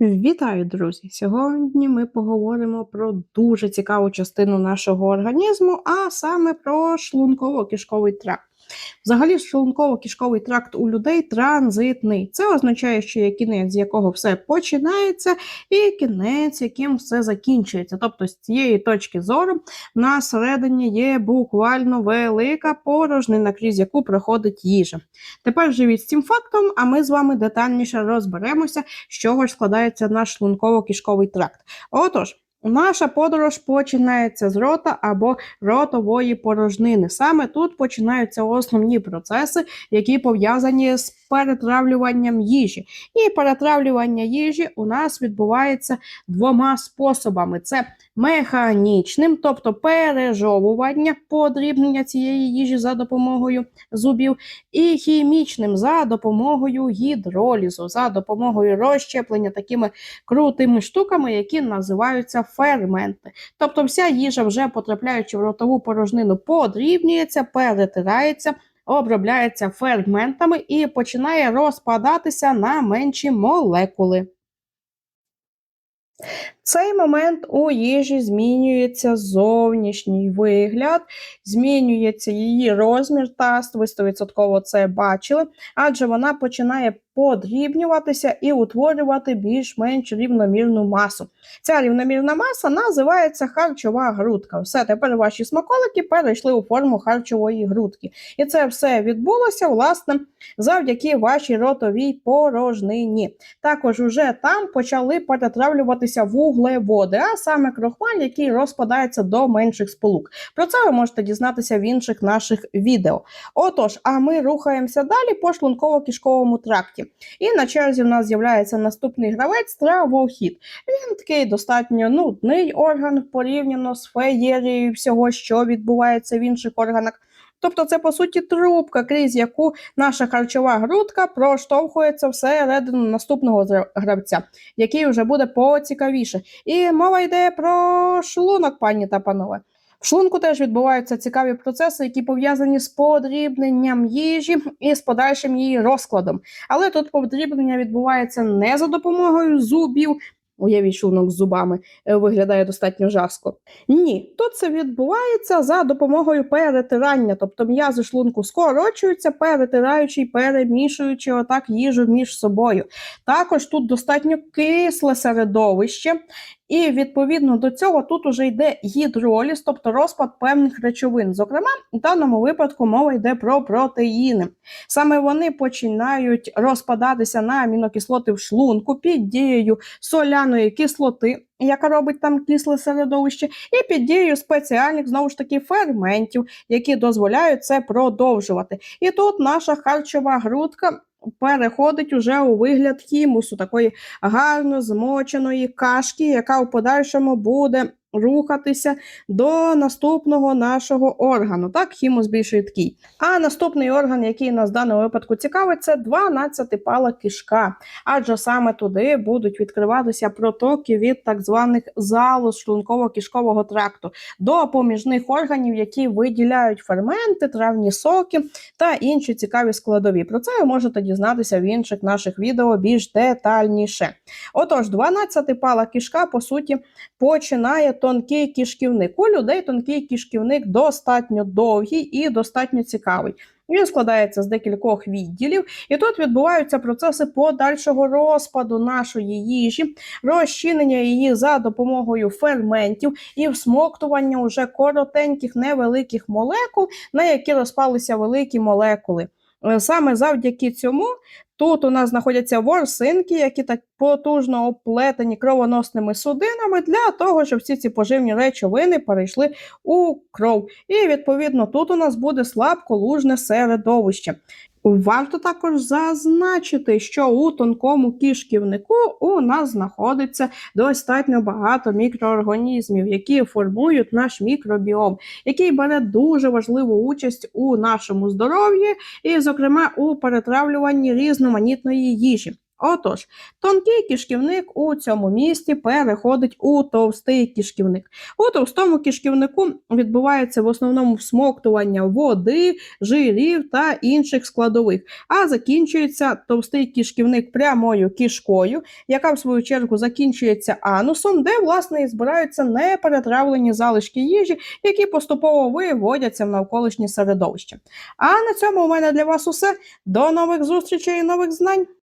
Вітаю, друзі! Сьогодні ми поговоримо про дуже цікаву частину нашого організму, а саме про шлунково-кишковий тракт. Взагалі, шлунково-кишковий тракт у людей транзитний. Це означає, що є кінець, з якого все починається, і кінець, яким все закінчується. Тобто, з цієї точки зору, на середині є буквально велика порожнина, крізь яку проходить їжа. Тепер живіть з цим фактом, а ми з вами детальніше розберемося, з чого ж складається наш шлунково-кишковий тракт. Отож. Наша подорож починається з рота або ротової порожнини. Саме тут починаються основні процеси, які пов'язані з перетравлюванням їжі. І перетравлювання їжі у нас відбувається двома способами: це механічним, тобто пережовування, подрібнення цієї їжі за допомогою зубів, і хімічним за допомогою гідролізу, за допомогою розщеплення такими крутими штуками, які називаються ферменти. Тобто вся їжа, вже потрапляючи в ротову порожнину, подрібнюється, перетирається. Обробляється ферментами і починає розпадатися на менші молекули цей момент у їжі змінюється зовнішній вигляд, змінюється її розмір, таст, ви 100% це бачили, адже вона починає подрібнюватися і утворювати більш-менш рівномірну масу. Ця рівномірна маса називається харчова грудка. Все, тепер ваші смаколики перейшли у форму харчової грудки. І це все відбулося, власне, завдяки вашій ротовій порожнині. Також уже там почали перетравлюватися вуглі вуглеводи, а саме крохмаль, який розпадається до менших сполук. Про це ви можете дізнатися в інших наших відео. Отож, а ми рухаємося далі по шлунково-кишковому тракті. І на черзі в нас з'являється наступний гравець травохід. Він такий достатньо нудний орган порівняно з феєрією всього, що відбувається в інших органах. Тобто це, по суті, трубка, крізь яку наша харчова грудка проштовхується всередину наступного гравця, який вже буде поцікавіше. І мова йде про шлунок, пані та панове. В шлунку теж відбуваються цікаві процеси, які пов'язані з подрібненням їжі і з подальшим її розкладом. Але тут подрібнення відбувається не за допомогою зубів, Уявіть, шлунок з зубами е, виглядає достатньо жаско. Ні, тут це відбувається за допомогою перетирання, тобто м'язи шлунку скорочуються, перетираючи і перемішуючи отак їжу між собою. Також тут достатньо кисле середовище, і відповідно до цього тут уже йде гідроліз, тобто розпад певних речовин. Зокрема, в даному випадку мова йде про протеїни. Саме вони починають розпадатися на амінокислоти в шлунку під дією соляної кислоти. Яка робить там кисле середовище, і під дією спеціальних знову ж таки ферментів, які дозволяють це продовжувати. І тут наша харчова грудка переходить уже у вигляд хімусу, такої гарно змоченої кашки, яка в подальшому буде рухатися до наступного нашого органу. Так, хімус більш рідкий. А наступний орган, який нас в даному випадку цікавить, це 12 пала кишка. Адже саме туди будуть відкриватися протоки від так званих залоз шлунково-кишкового тракту до поміжних органів, які виділяють ферменти, травні соки та інші цікаві складові. Про це ви можете дізнатися в інших наших відео більш детальніше. Отож, 12 пала кишка, по суті, починає тонкий кишківник. У людей тонкий кишківник достатньо довгий і достатньо цікавий. Він складається з декількох відділів, і тут відбуваються процеси подальшого розпаду нашої їжі, розчинення її за допомогою ферментів і всмоктування уже коротеньких невеликих молекул, на які розпалися великі молекули. Е, саме завдяки цьому тут у нас знаходяться ворсинки, які так потужно оплетені кровоносними судинами, для того, щоб всі ці поживні речовини перейшли у кров. І відповідно тут у нас буде слабколужне середовище. Варто також зазначити, що у тонкому кишківнику у нас знаходиться достатньо багато мікроорганізмів, які формують наш мікробіом, який бере дуже важливу участь у нашому здоров'ї, і, зокрема, у перетравлюванні різноманітної їжі. Отож, тонкий кишківник у цьому місті переходить у товстий кишківник. У товстому кишківнику відбувається в основному всмоктування води, жирів та інших складових, а закінчується товстий кишківник прямою кишкою, яка в свою чергу закінчується анусом, де власне і збираються неперетравлені залишки їжі, які поступово виводяться в навколишнє середовище. А на цьому у мене для вас усе. До нових зустрічей і нових знань!